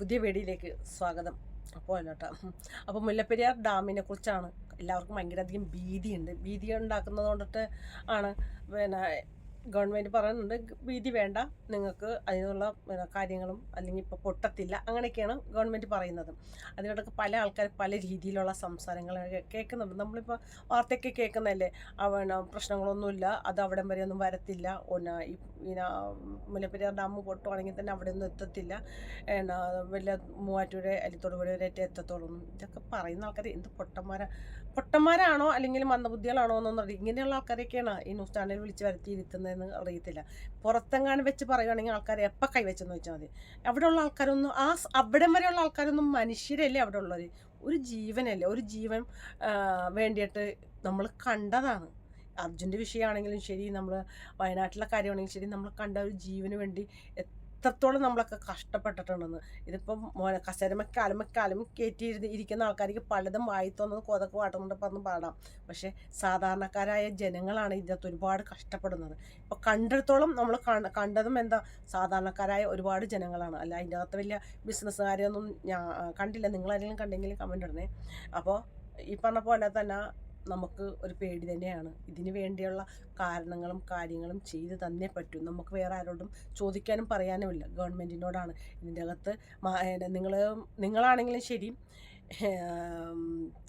പുതിയ വീഡിയോയിലേക്ക് സ്വാഗതം. അപ്പോൾ അല്ലോട്ടോ അപ്പോൾ മുല്ലപ്പെരിയാർ ഡാമിനെ കുറിച്ചാണ് എല്ലാവർക്കും ഭയങ്കര അധികം ഭീതിയുണ്ട്. ഭീതി ഉണ്ടാക്കുന്നത് കൊണ്ടിട്ട് ആണ് പിന്നെ ഗവൺമെന്റ് പറയുന്നുണ്ട് ഭീതി വേണ്ട നിങ്ങൾക്ക് അതിനുള്ള കാര്യങ്ങളും അല്ലെങ്കിൽ ഇപ്പോൾ പൊട്ടത്തില്ല അങ്ങനെയൊക്കെയാണ് ഗവൺമെന്റ് പറയുന്നത്. അതിനോടൊക്കെ പല ആൾക്കാർ പല രീതിയിലുള്ള സംസാരങ്ങൾ കേൾക്കുന്നുണ്ട്. നമ്മളിപ്പോൾ വാർത്തയൊക്കെ കേൾക്കുന്നതല്ലേ? അവന പ്രശ്നങ്ങളൊന്നുമില്ല അത് അവിടം വരെ ഒന്നും വരത്തില്ല. ഒന്ന ഈ മുല്ലപ്പെരിയാർ ഡാം പൊട്ടുവാണെങ്കിൽ തന്നെ അവിടെ ഒന്നും എത്തത്തില്ല. വലിയ മൂവാറ്റൂരെ അല്ലെങ്കിൽ തൊടുപുഴ വരെ എത്തത്തോളും. ഇതൊക്കെ പറയുന്ന ആൾക്കാർ എന്ത് പൊട്ടന്മാരാ. പൊട്ടന്മാരാണോ അല്ലെങ്കിൽ മന്ദബുദ്ധികളാണോ എന്നൊന്നും അറിയില്ല. ഇങ്ങനെയുള്ള ആൾക്കാരൊക്കെയാണ് ഈ ന്യൂസ് ചാനൽ വിളിച്ച് വരുത്തിയിരുത്തുന്നതെന്ന് അറിയത്തില്ല. പുറത്തെങ്ങാനും വെച്ച് പറയുകയാണെങ്കിൽ ആൾക്കാർ എപ്പോൾ കൈവച്ചെന്ന് വെച്ചാൽ മതി. ഉള്ള ആൾക്കാരൊന്നും ആ അവിടം വരെയുള്ള ആൾക്കാരൊന്നും മനുഷ്യരല്ലേ അവിടെ ഉള്ളവർ ഒരു ജീവനല്ലേ ഒരു ജീവൻ വേണ്ടിയിട്ട് നമ്മൾ കണ്ടതാണ്. അർജുന്റെ വിഷയമാണെങ്കിലും ശരി നമ്മൾ വയനാട്ടിലെ കാര്യമാണെങ്കിലും ശരി നമ്മൾ കണ്ട ഒരു ജീവന് വേണ്ടി എത്രത്തോളം നമ്മളൊക്കെ കഷ്ടപ്പെട്ടിട്ടുണ്ടെന്ന്. ഇതിപ്പം മോനെ കസരമക്കാലമക്കാലം കയറ്റിയിരുന്ന് ഇരിക്കുന്ന ആൾക്കാർക്ക് പലതും വായി തോന്നുന്നത് കൊതക്ക് പാട്ടുന്നുണ്ട് പറഞ്ഞ് പാടാം. പക്ഷേ സാധാരണക്കാരായ ജനങ്ങളാണ് ഇതിനകത്ത് ഒരുപാട് കഷ്ടപ്പെടുന്നത്. ഇപ്പോൾ കണ്ടിടത്തോളം നമ്മൾ കണ്ടതും എന്താ സാധാരണക്കാരായ ഒരുപാട് ജനങ്ങളാണ്. അല്ല അതിന്റെ അകത്ത് വലിയ ബിസിനസ്സുകാരെയൊന്നും ഞാൻ കണ്ടില്ല. നിങ്ങളാരെങ്കിലും കണ്ടെങ്കിൽ കമന്റ് ഇടണേ. അപ്പോൾ ഈ പറഞ്ഞ പോലെ തന്നെ നമുക്ക് ഒരു പേടി തന്നെയാണ്. ഇതിന് വേണ്ടിയുള്ള കാരണങ്ങളും കാര്യങ്ങളും ചെയ്തു തന്നേ പറ്റൂ. നമുക്ക് വേറെ ആരോടും ചോദിക്കാനും പറയാനുമില്ല ഗവൺമെന്റിനോടാണ് ഇതിന്റെ അകത്ത് നിങ്ങൾ നിങ്ങളാണെങ്കിലും ശരി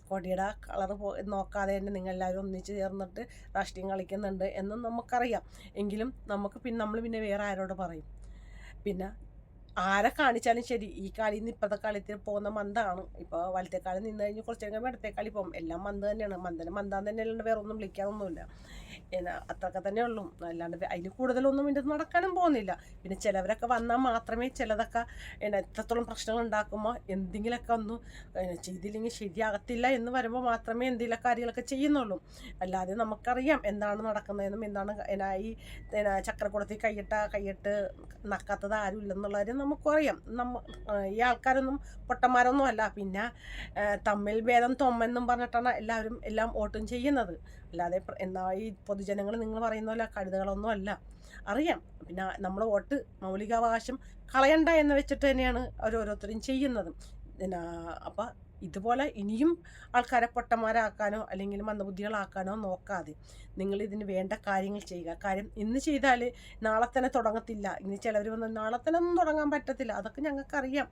കൊടിയുടെ കളർ പോ നോക്കാതെ തന്നെ നിങ്ങളെല്ലാവരും ഒന്നിച്ച് ചേർന്നിട്ട് രാഷ്ട്രീയം കളിക്കുന്നുണ്ട് എന്നും നമുക്കറിയാം. എങ്കിലും നമുക്ക് പിന്നെ നമ്മൾ പിന്നെ വേറെ ആരോട് പറയും. പിന്നെ ആരെ കാണിച്ചാലും ശരി. ഈ കളിയിൽ നിന്ന് ഇപ്പോഴത്തെ കളിത്തിൽ പോകുന്ന മന്ദാണ്. ഇപ്പോൾ വലത്തെ കളി നിന്ന് കഴിഞ്ഞ് കുറച്ച് കഴിയുമ്പോൾ ഇടത്തെ കളി പോകും. എല്ലാം മന്ത് തന്നെയാണ്. മന്ദനെ മന്ദാന്ന് തന്നെ അല്ലാണ്ട് വേറെ ഒന്നും വിളിക്കാനൊന്നുമില്ല. എന്നാ തന്നെ ഉള്ളൂ. അല്ലാണ്ട് അതിന് കൂടുതലൊന്നും ഇതിന്റെ നടക്കാനും പോകുന്നില്ല. പിന്നെ ചിലവരൊക്കെ വന്നാൽ മാത്രമേ ചിലതൊക്കെ എന്നാ എത്രത്തോളം പ്രശ്നങ്ങൾ ഉണ്ടാക്കുമ്പോൾ എന്തെങ്കിലുമൊക്കെ ഒന്ന് ചെയ്തില്ലെങ്കിൽ ശരിയാകത്തില്ല എന്ന് വരുമ്പോൾ മാത്രമേ എന്തെങ്കിലും കാര്യങ്ങളൊക്കെ ചെയ്യുന്നുള്ളൂ. അല്ലാതെ നമുക്കറിയാം എന്താണ് നടക്കുന്നതെന്നും എന്താണ് ഈ ചക്രക്കുളത്തിൽ കൈയിട്ട കൈയിട്ട് നക്കാത്തത് ആരും ഇല്ലെന്നുള്ള കാര്യം നമുക്കും നമ്മ ഈ ആൾക്കാരൊന്നും പൊട്ടന്മാരൊന്നും അല്ല. പിന്നെ തമ്മിൽ ഭേദം തൊമ്മെന്നും പറഞ്ഞിട്ടാണ് എല്ലാവരും എല്ലാം വോട്ടും ചെയ്യുന്നത്. അല്ലാതെ എന്നാ ഈ പൊതുജനങ്ങൾ നിങ്ങൾ പറയുന്ന പോലെ കഴുതകളൊന്നും അല്ല. അറിയാം. പിന്നെ നമ്മൾ വോട്ട് മൗലികാവകാശം കളയണ്ട എന്ന് വെച്ചിട്ട് തന്നെയാണ് ഓരോരുത്തരും ചെയ്യുന്നത്. പിന്നെ അപ്പം ഇതുപോലെ ഇനിയും ആൾക്കാരെ പൊട്ടന്മാരാക്കാനോ അല്ലെങ്കിൽ മന്ദബുദ്ധികളാക്കാനോ നോക്കാതെ നിങ്ങൾ ഇതിന് വേണ്ട കാര്യങ്ങൾ ചെയ്യുക. കാര്യം ഇന്ന് ചെയ്താൽ നാളെ തന്നെ തുടങ്ങത്തില്ല. ഇനി ചിലവർ വന്ന് നാളെ തന്നെ ഒന്നും തുടങ്ങാൻ പറ്റത്തില്ല. അതൊക്കെ ഞങ്ങൾക്കറിയാം.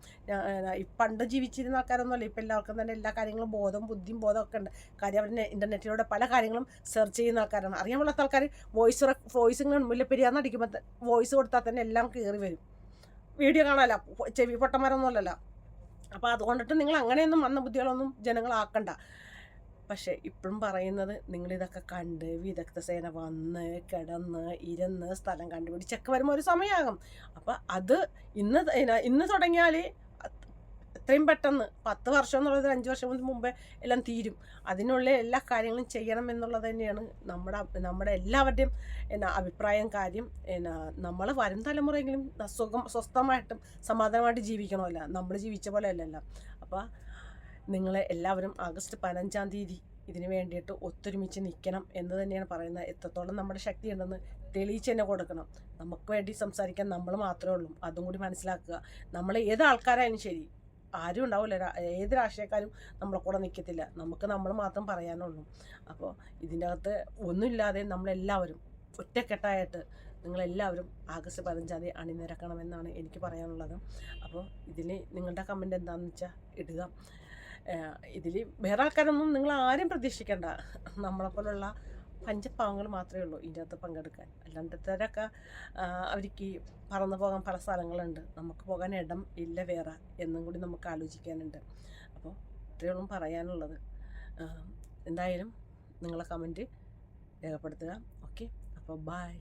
പണ്ട് ജീവിച്ചിരുന്ന ആൾക്കാരൊന്നുമല്ല. ഇപ്പം എല്ലാവർക്കും തന്നെ എല്ലാ കാര്യങ്ങളും ബോധം ബുദ്ധിയും ബോധം ഒക്കെ ഉണ്ട്. കാര്യം അവർ ഇന്റർനെറ്റിലൂടെ പല കാര്യങ്ങളും സെർച്ച് ചെയ്യുന്ന ആൾക്കാരാണ്. അറിയാൻ പാടാത്ത ആൾക്കാർ വോയിസ് വോയിസ് ഇങ്ങനെ മുല്ലപ്പെരിയാന്ന് അടിക്കുമ്പോൾ വോയിസ് കൊടുത്താൽ തന്നെ എല്ലാം കയറി വരും. വീഡിയോ കാണാമല്ല ചെവി പൊട്ടന്മാരൊന്നുമല്ലല്ലോ. അപ്പോൾ അതുകൊണ്ടിട്ട് നിങ്ങൾ അങ്ങനെയൊന്നും വന്ന ബുദ്ധികളൊന്നും ജനങ്ങളാക്കണ്ട. പക്ഷേ ഇപ്പോഴും പറയുന്നത് നിങ്ങളിതൊക്കെ കണ്ട് വിദഗ്ധ സേന വന്ന് കിടന്ന് ഇരുന്ന് സ്ഥലം കണ്ടുപിടിച്ചൊക്കെ വരുമ്പോൾ ഒരു സമയമാകും അപ്പോൾ അത് ഇന്ന് ഇന- ഇന്ന് തുടങ്ങിയാൽ എത്രയും പെട്ടെന്ന് പത്ത് വർഷം എന്നുള്ളത് അഞ്ച് വർഷം മുമ്പേ എല്ലാം തീരും. അതിനുള്ള എല്ലാ കാര്യങ്ങളും ചെയ്യണം എന്നുള്ളത് തന്നെയാണ് നമ്മുടെ നമ്മുടെ എല്ലാവരുടെയും എന്നാ അഭിപ്രായം കാര്യം. എന്നാ നമ്മൾ വരും തലമുറയെങ്കിലും സുഖം സ്വസ്ഥമായിട്ടും സമാധാനമായിട്ട് ജീവിക്കണമല്ല. നമ്മൾ ജീവിച്ച പോലെ അല്ലല്ലോ. അപ്പോൾ നിങ്ങളെ എല്ലാവരും ആഗസ്റ്റ് പതിനഞ്ചാം തീയതി ഇതിന് വേണ്ടിയിട്ട് ഒത്തൊരുമിച്ച് നിൽക്കണം എന്ന് തന്നെയാണ് പറയുന്നത്. എത്രത്തോളം നമ്മുടെ ശക്തി ഉണ്ടെന്ന് തെളിയിച്ച് തന്നെ കൊടുക്കണം. നമുക്ക് വേണ്ടി സംസാരിക്കാൻ നമ്മൾ മാത്രമേ ഉള്ളൂ. അതും കൂടി മനസ്സിലാക്കുക. നമ്മൾ ഏത് ആൾക്കാരായാലും ശരി ആരും ഉണ്ടാവില്ല ഏത് രാഷ്ട്രീയക്കാരും നമ്മളെ കൂടെ നിൽക്കത്തില്ല നമുക്ക് നമ്മൾ മാത്രം പറയാനുള്ളൂ. അപ്പോൾ ഇതിന്റെ അകത്ത് ഒന്നുമില്ലാതെ നമ്മളെല്ലാവരും ഒറ്റക്കെട്ടായിട്ട് നിങ്ങളെല്ലാവരും ആഗസ്റ്റ് പതിനഞ്ചാം തീയതി അണിനിരക്കണമെന്നാണ് എനിക്ക് പറയാനുള്ളത്. അപ്പോൾ ഇതിൽ നിങ്ങളുടെ കമന്റ് എന്താണെന്ന് വെച്ചാൽ ഇടുക. ഇതിൽ വേറെ ആൾക്കാരൊന്നും നിങ്ങൾ ആരും പ്രതീക്ഷിക്കേണ്ട. നമ്മളെപ്പോലുള്ള പഞ്ചപാവങ്ങൾ മാത്രമേ ഉള്ളൂ ഇതിന്റെ അകത്ത് പങ്കെടുക്കാൻ അല്ലാണ്ടത്തവരൊക്കെ അവർക്ക് പറന്നു പോകാൻ പല സ്ഥലങ്ങളുണ്ട്. നമുക്ക് പോകാൻ ഇടം ഇല്ല വേറെ എന്നും കൂടി നമുക്ക് ആലോചിക്കാനുണ്ട്. അപ്പോൾ ഇത്രയോളം പറയാനുള്ളത്. എന്തായാലും നിങ്ങളെ കമന്റ് രേഖപ്പെടുത്തുക. ഓക്കെ അപ്പോൾ ബായ്